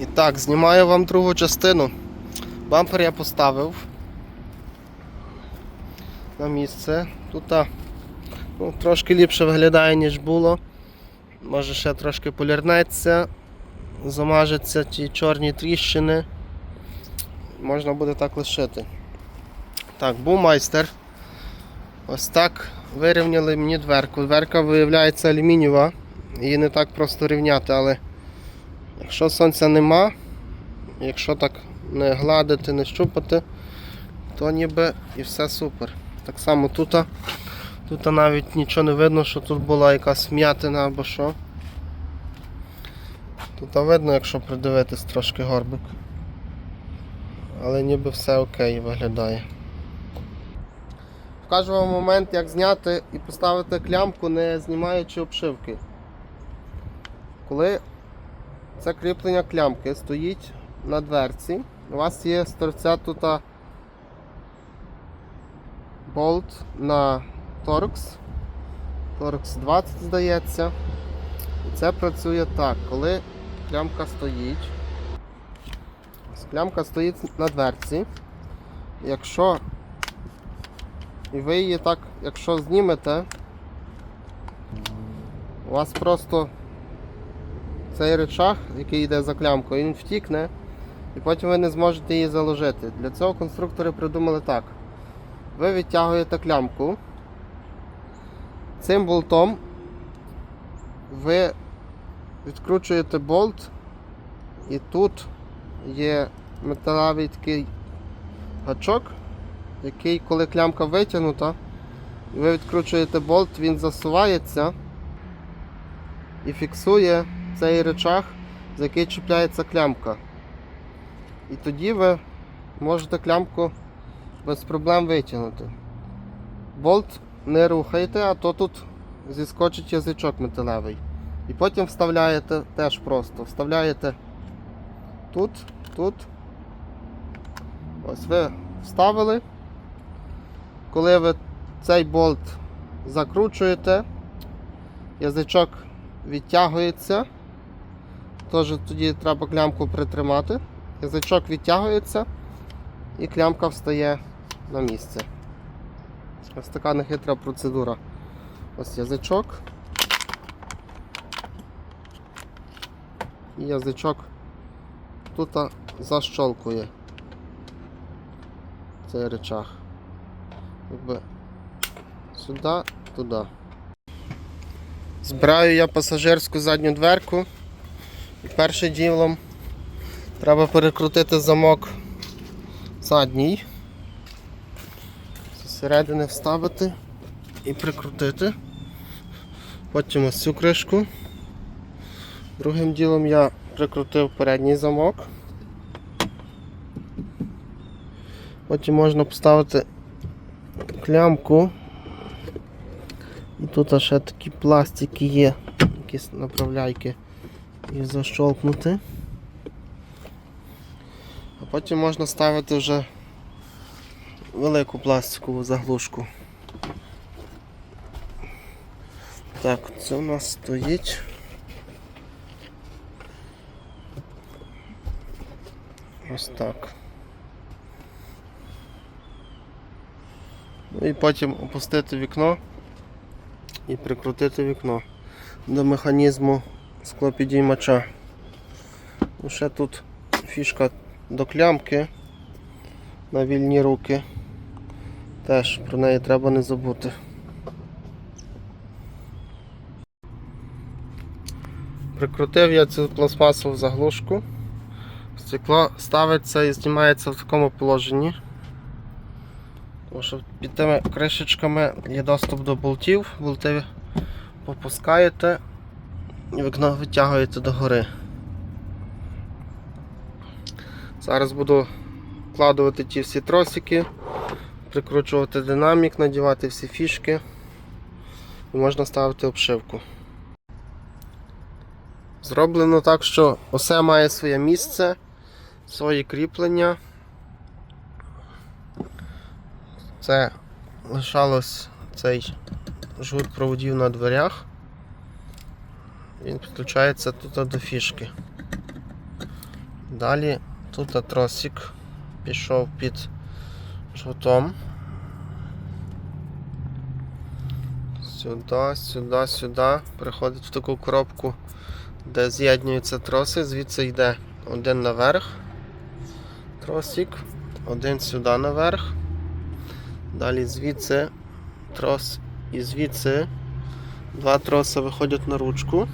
І так, знімаю вам другу частину. Бампер я поставив на місце. Тут ну, трошки ліпше виглядає, ніж було. Може ще трошки полірнеться, замажеться ті чорні тріщини. Можна буде так лишити. Так, був майстер. Ось так вирівняли мені дверку. Дверка виявляється алюмінієва. Її не так просто рівняти, але якщо сонця нема, якщо так не гладити, не щупати, то ніби і все супер. Так само тут, тут навіть нічого не видно, що тут була якась м'ятина або що. Тут видно, якщо придивитись трошки горбик. Але ніби все окей виглядає. Покажу вам момент, як зняти і поставити клямку, не знімаючи обшивки. Коли це кріплення клямки стоїть на дверці, у вас є з торця тут болт на торкс. Торкс 20 здається. І це працює так, коли клямка стоїть. Клямка стоїть на дверці. Якщо і ви її так, якщо знімете, у вас просто цей речах, який йде за клямкою, він втікне, і потім ви не зможете її заложити. Для цього конструктори придумали так. Ви відтягуєте клямку. Цим болтом ви відкручуєте болт, і тут є металевий такий гачок, який, коли клямка витягнута, ви відкручуєте болт, він засувається і фіксує цей речах, за який чіпляється клямка. І тоді ви можете клямку без проблем витягнути. Болт не рухайте, а то тут зіскочить язичок металевий. І потім вставляєте теж просто. Вставляєте тут, тут. Ось ви вставили. Коли ви цей болт закручуєте, язичок відтягується. Теж тоді треба клямку притримати. Язичок відтягується і клямка встає на місце. Ось така нехитра процедура. Ось язичок. І язичок тут защолкує цей речах. Якби сюди, туди. Збираю я пасажирську задню дверку. І першим ділом треба перекрутити замок задній. Зсередини вставити і прикрутити. Потім ось цю кришку. Другим ділом я прикрутив передній замок. Потім можна поставити клямку. І тут ще такі пластики є, якісь направляйки і защолкнути. А потім можна ставити вже велику пластикову заглушку. Так, це у нас стоїть. Ось так. Ну і потім опустити вікно і прикрутити вікно до механізму склопідіймача. Ще тут фішка до клямки на вільні руки. Теж про неї треба не забути. Прикрутив я цю пластмасову заглушку. Стекло ставиться і знімається в такому положенні. Тому що під тими кришечками є доступ до болтів, болти попускаєте вікно витягуєте догори. Зараз буду вкладувати ті всі тросики, прикручувати динамік, надівати всі фішки і можна ставити обшивку. Зроблено так, що усе має своє місце, свої кріплення. Це лишалось цей жгут проводів на дверях. Він підключається тут до фішки. Далі тут тросик пішов під жгутом. Сюди, сюди, сюди. Приходить в таку коробку, де з'єднуються троси, звідси йде один наверх тросик, один сюди наверх. Далі звідси трос і звідси два троси виходять на ручку.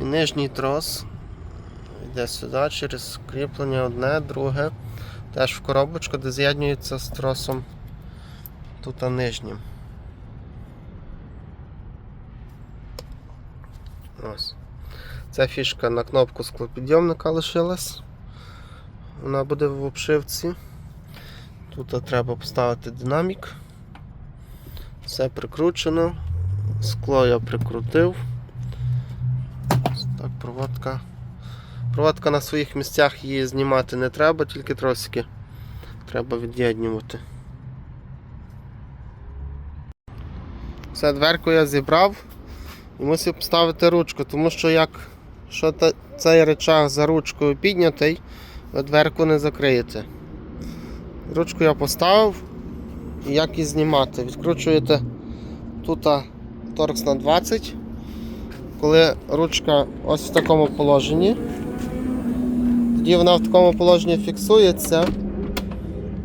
І нижній трос йде сюди через кріплення одне, друге. Теж в коробочку, де з'єднується з тросом тут нижнім. Ось. Ця фішка на кнопку склопідйомника лишилась. Вона буде в обшивці. Тут треба поставити динамік. Все прикручено. Скло я прикрутив. Так, проводка. Проводка на своїх місцях її знімати не треба, тільки тросики треба від'єднювати. Все, дверку я зібрав і мусив поставити ручку, тому що як що цей речах за ручкою піднятий, ви дверку не закриєте. Ручку я поставив і як її знімати. Відкручуєте тут торкс на 20. Коли ручка ось в такому положенні, тоді вона в такому положенні фіксується,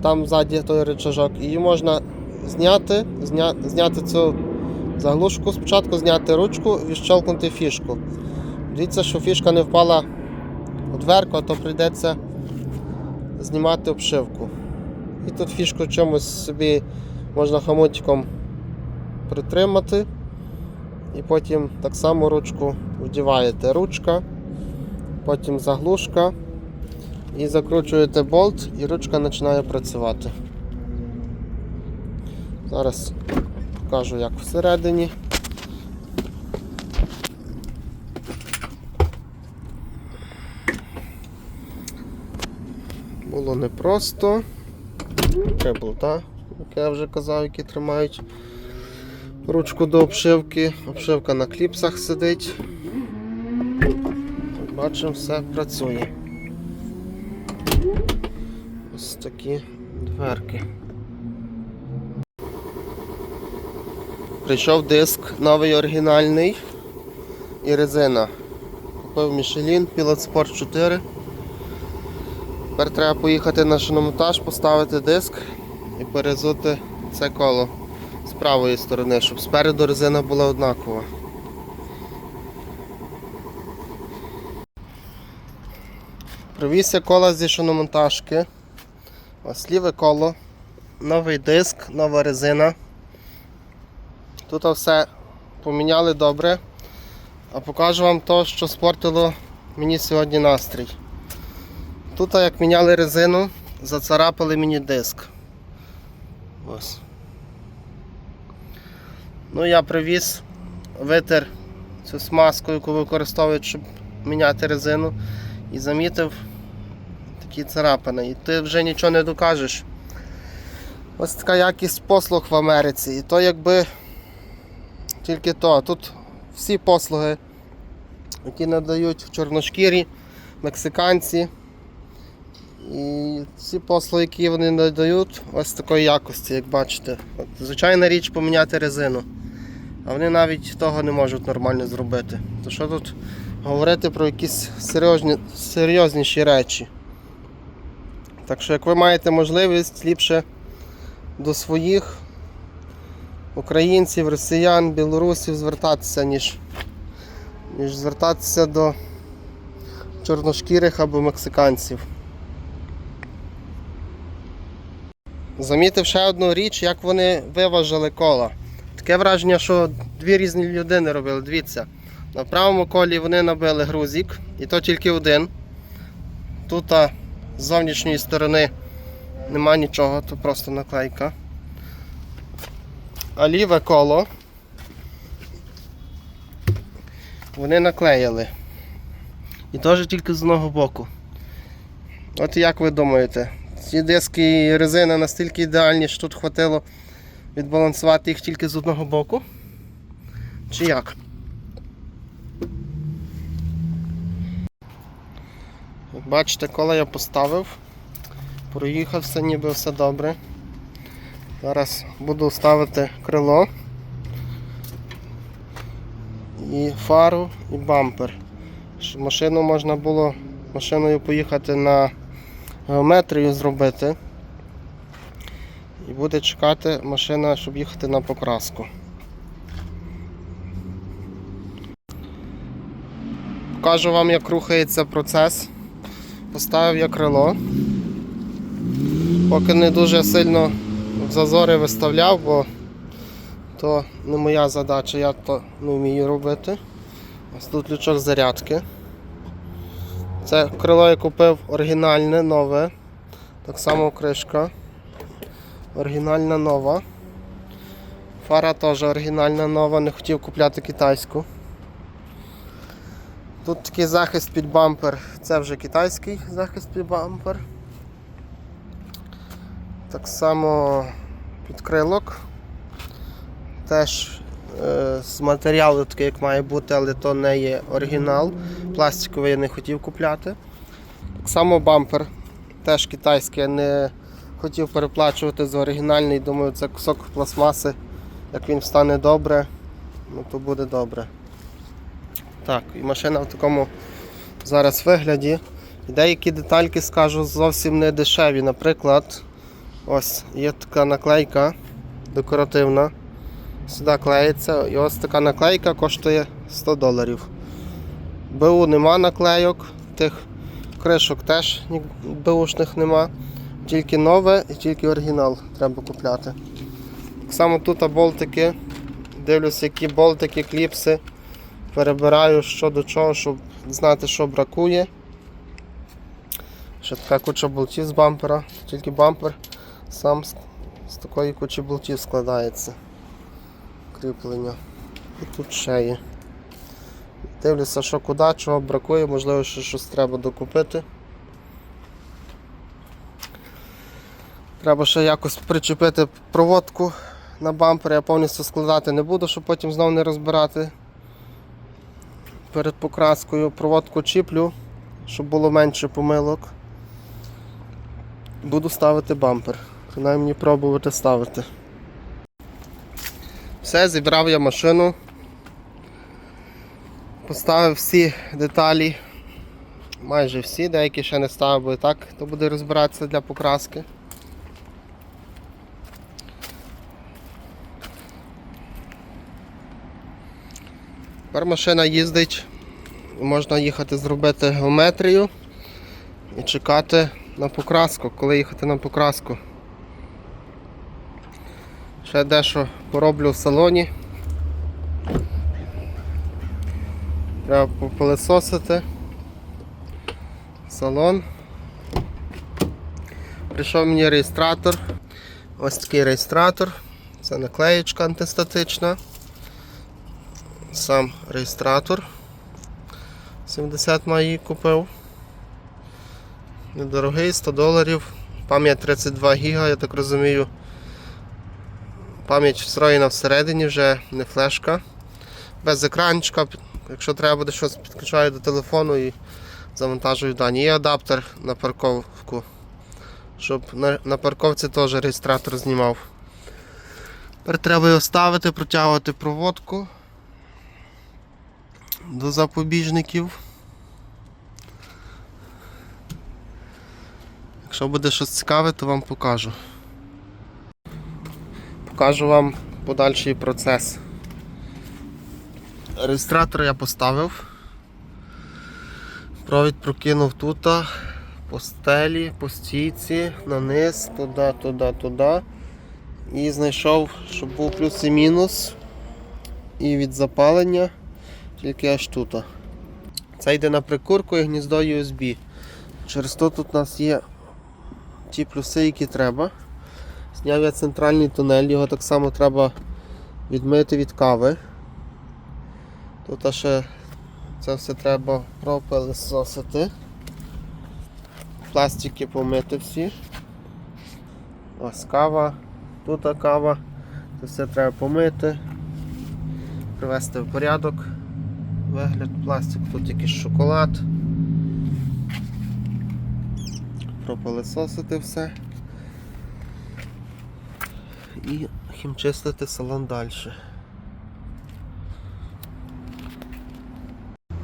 там ззаді той рычажок, її можна зняти, зня, зняти цю заглушку, спочатку зняти ручку і відщелкнути фішку. Дивіться, що фішка не впала у дверку, а то прийдеться знімати обшивку. І тут фішку чомусь собі можна хомутиком притримати. І потім так само ручку вдіваєте ручка, потім заглушка і закручуєте болт і ручка починає працювати. Зараз покажу як всередині. Було непросто. Було, так? Як я вже казав, які тримають ручку до обшивки. Обшивка на кліпсах сидить. Бачимо, все працює. Ось такі дверки. Прийшов диск новий оригінальний і резина. Купив Michelin Pilot Sport 4. Тепер треба поїхати на шиномонтаж, поставити диск і перезути це коло правої сторони, щоб спереду резина була однакова. Привіз я коло зі шиномонтажки. Ось ліве коло, новий диск, нова резина. Тут все поміняли добре. А покажу вам то, що спортило мені сьогодні настрій. Тут, як міняли резину, зацарапали мені диск. Ось. Ну, я привіз, витер цю смазку, яку використовують, щоб міняти резину, і замітив такі царапини. І ти вже нічого не докажеш. Ось така якість послуг в Америці. І то якби тільки то. Тут всі послуги, які надають чорношкірі, мексиканці. І ці послуги, які вони надають, ось такої якості, як бачите. От, звичайна річ поміняти резину. А вони навіть того не можуть нормально зробити. То що тут говорити про якісь серйозні, серйозніші речі. Так що, як ви маєте можливість, ліпше до своїх українців, росіян, білорусів звертатися, ніж, ніж звертатися до чорношкірих або мексиканців. Замітив ще одну річ, як вони виважили кола. Таке враження, що дві різні людини робили. Дивіться, на правому колі вони набили грузик, і то тільки один. Тут а, з зовнішньої сторони нема нічого, то просто наклейка. А ліве коло вони наклеїли. І теж тільки з одного боку. От як ви думаєте, ці диски і резина настільки ідеальні, що тут хватило відбалансувати їх тільки з одного боку? Чи як? Як бачите, коли я поставив, проїхався, ніби все добре. Зараз буду ставити крило і фару, і бампер. Щоб машину можна було машиною поїхати на геометрію зробити. І буде чекати машина, щоб їхати на покраску. Покажу вам, як рухається процес. Поставив я крило. Поки не дуже сильно в зазори виставляв, бо то не моя задача, я то не вмію робити. Ось тут лючок зарядки. Це крило я купив оригінальне, нове. Так само кришка. Оригінальна нова. Фара теж оригінальна нова, не хотів купляти китайську. Тут такий захист під бампер, це вже китайський захист під бампер. Так само підкрилок. Теж е, з матеріалу такий, як має бути, але то не є оригінал. Пластиковий я не хотів купляти. Так само бампер, теж китайський, не хотів переплачувати за оригінальний, думаю, це кусок пластмаси. Як він встане добре, ну то буде добре. Так, і машина в такому зараз вигляді. Деякі детальки скажу зовсім не дешеві. Наприклад, ось є така наклейка декоративна. Сюди клеїться. І ось така наклейка коштує 100 доларів. БУ нема наклейок, тих кришок теж БУшних нема. Тільки нове і тільки оригінал треба купляти. Так само тут болтики. Дивлюся, які болтики, кліпси. Перебираю що до чого, щоб знати, що бракує. Ще така куча болтів з бампера, тільки бампер сам з, такої кучі болтів складається. Кріплення. І тут ще є. Дивлюся, що куди, чого бракує, можливо, ще щось треба докупити. Треба ще якось причепити проводку на бампер, я повністю складати не буду, щоб потім знову не розбирати перед покраскою проводку чіплю, щоб було менше помилок. Буду ставити бампер. Принаймні пробувати ставити. Все, зібрав я машину. Поставив всі деталі. Майже всі, деякі ще не ставив, бо і так то буде розбиратися для покраски. Тепер машина їздить, можна їхати зробити геометрію і чекати на покраску, коли їхати на покраску. Ще дещо пороблю в салоні. Треба попилисосити. Салон. Прийшов мені реєстратор. Ось такий реєстратор. Це наклеєчка антистатична сам реєстратор. 70 має купив. Недорогий, 100 доларів. Пам'ять 32 гіга, я так розумію. Пам'ять встроєна всередині вже не флешка. Без екранчика. Якщо треба буде щось, підключаю до телефону і завантажую дані. Є адаптер на парковку, щоб на, на парковці теж реєстратор знімав. Тепер треба його ставити, протягувати проводку до запобіжників. Якщо буде щось цікаве, то вам покажу. Покажу вам подальший процес. Реєстратор я поставив. Провід прокинув тут, по стелі, по стійці, на низ, туди, туди, туди. І знайшов, щоб був плюс і мінус. І від запалення тільки аж тут. Це йде на прикурку і гніздо USB. Через то тут у нас є ті плюси, які треба. Зняв я центральний тунель, його так само треба відмити від кави. Тут ще це все треба пропилисосити. Пластики помити всі. Ось кава, тут кава. Це все треба помити, привести в порядок. Вигляд пластик, тут якийсь шоколад. пропилисосити все і хімчистити салон далі.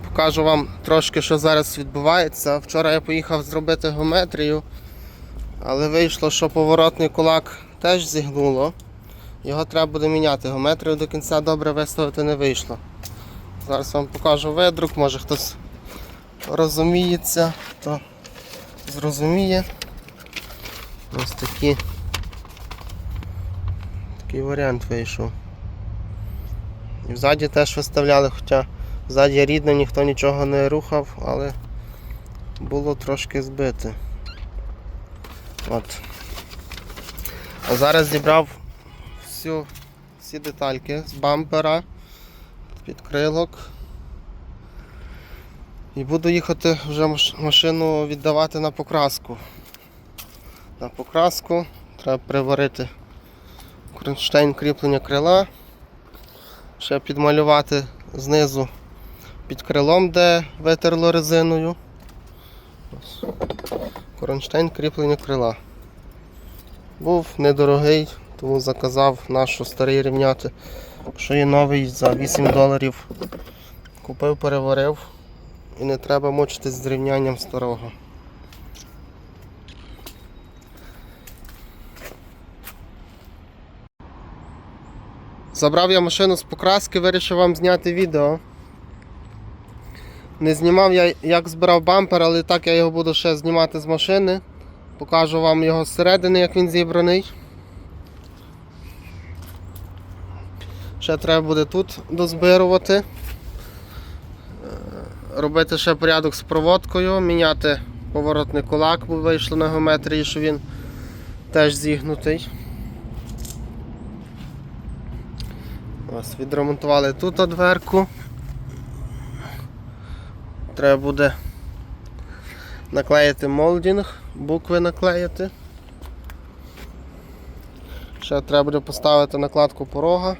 Покажу вам трошки, що зараз відбувається. Вчора я поїхав зробити геометрію, але вийшло, що поворотний кулак теж зігнуло. Його треба буде міняти. Геометрію до кінця добре виставити не вийшло. Зараз вам покажу видрук, може хтось розуміється, то зрозуміє. Ось такі. Такий варіант вийшов. І взаді теж виставляли, хоча ззаді рідно ніхто нічого не рухав, але було трошки збите. От. А зараз зібрав всю, всі детальки з бампера, підкрилок. І буду їхати вже машину віддавати на покраску. На покраску треба приварити кронштейн кріплення крила. Ще підмалювати знизу під крилом, де витерло резиною. Ось. Кронштейн кріплення крила. Був недорогий, тому заказав нашу старий рівняти. Що є новий за 8 доларів. Купив, переварив і не треба мучитись з рівнянням старого. Забрав я машину з покраски, вирішив вам зняти відео. Не знімав я, як збирав бампер, але так я його буду ще знімати з машини. Покажу вам його зсередини, як він зібраний. Ще треба буде тут дозбирувати. Е, Робити ще порядок з проводкою, міняти поворотний кулак, бо вийшло на геометрії, що він теж зігнутий. Ось, відремонтували тут дверку. Треба буде наклеїти молдінг, букви наклеїти. Ще треба буде поставити накладку порога.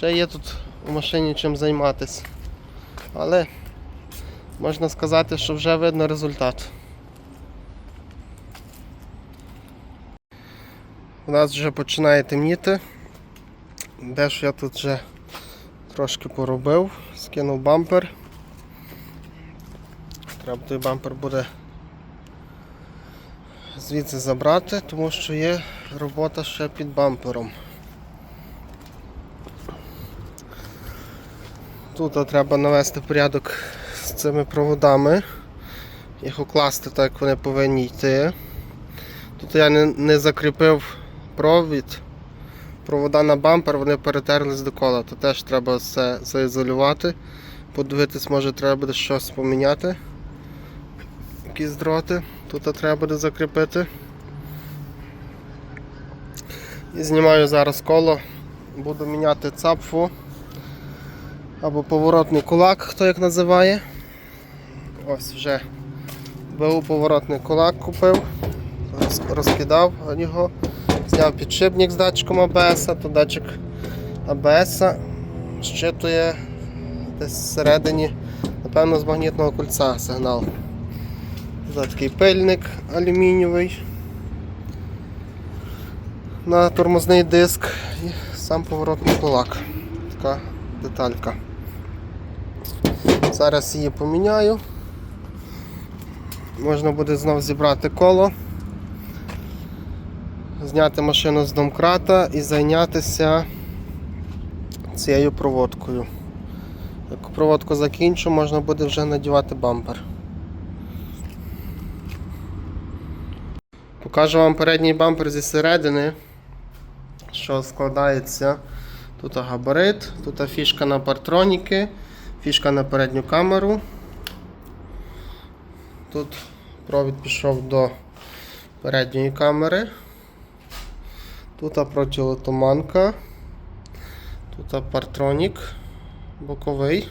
Ще є тут у машині чим займатися. Але можна сказати, що вже видно результат. У нас вже починає темніти. Дещо я тут вже трошки поробив, скинув бампер. Треба той бампер буде звідси забрати, тому що є робота ще під бампером. Тут треба навести порядок з цими проводами, їх укласти так, як вони повинні йти. Тут я не, не закріпив провід провода на бампер, вони перетерлись до кола, то теж треба все заізолювати. Подивитись, може треба буде щось поміняти. Якісь дроти. Тут треба буде закріпити. І знімаю зараз коло, буду міняти цапфу або поворотний кулак, хто як називає. Ось вже БУ поворотний кулак купив, розкидав його. Зняв підшипник з датчиком АБС, то датчик АБС щитує десь всередині, напевно, з магнітного кольця сигнал. Тут такий пильник алюмінієвий на тормозний диск і сам поворотний кулак. Така деталька. Зараз її поміняю. Можна буде знов зібрати коло зняти машину з домкрата і зайнятися цією проводкою. Як проводку закінчу, можна буде вже надівати бампер. Покажу вам передній бампер зі середини, що складається. Тут габарит, тут фішка на партроніки, фішка на передню камеру. Тут провід пішов до передньої камери. Тут протилотуманка. Тут партронік боковий.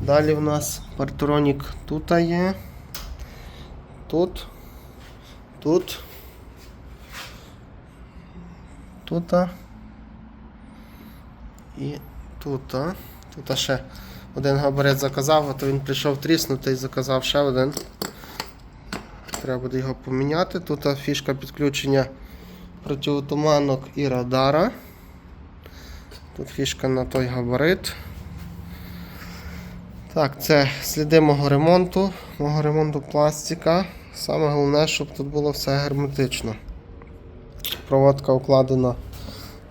Далі в нас партронік тут є. Тут. Тут. Тут. І тут. Тут ще один габарит заказав, а то він прийшов тріснутий і заказав ще один. Треба буде його поміняти. Тут фішка підключення протиотуманок і радара. Тут фішка на той габарит. Так, це сліди мого ремонту, мого ремонту пластика. Саме головне, щоб тут було все герметично. Проводка укладена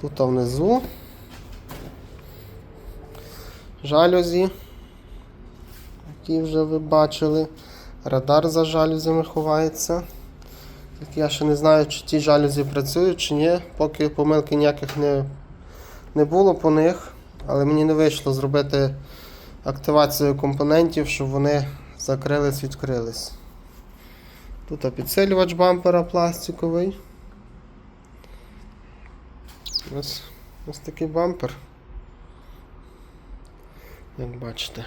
тут внизу. Жалюзі, які вже ви бачили. Радар за жалюзями ховається. Тільки я ще не знаю, чи ті жалюзі працюють, чи ні. Поки помилки ніяких не, не було по них. Але мені не вийшло зробити активацію компонентів, щоб вони закрились, відкрились. Тут підсилювач бампера пластиковий. Ось, ось такий бампер. Як бачите.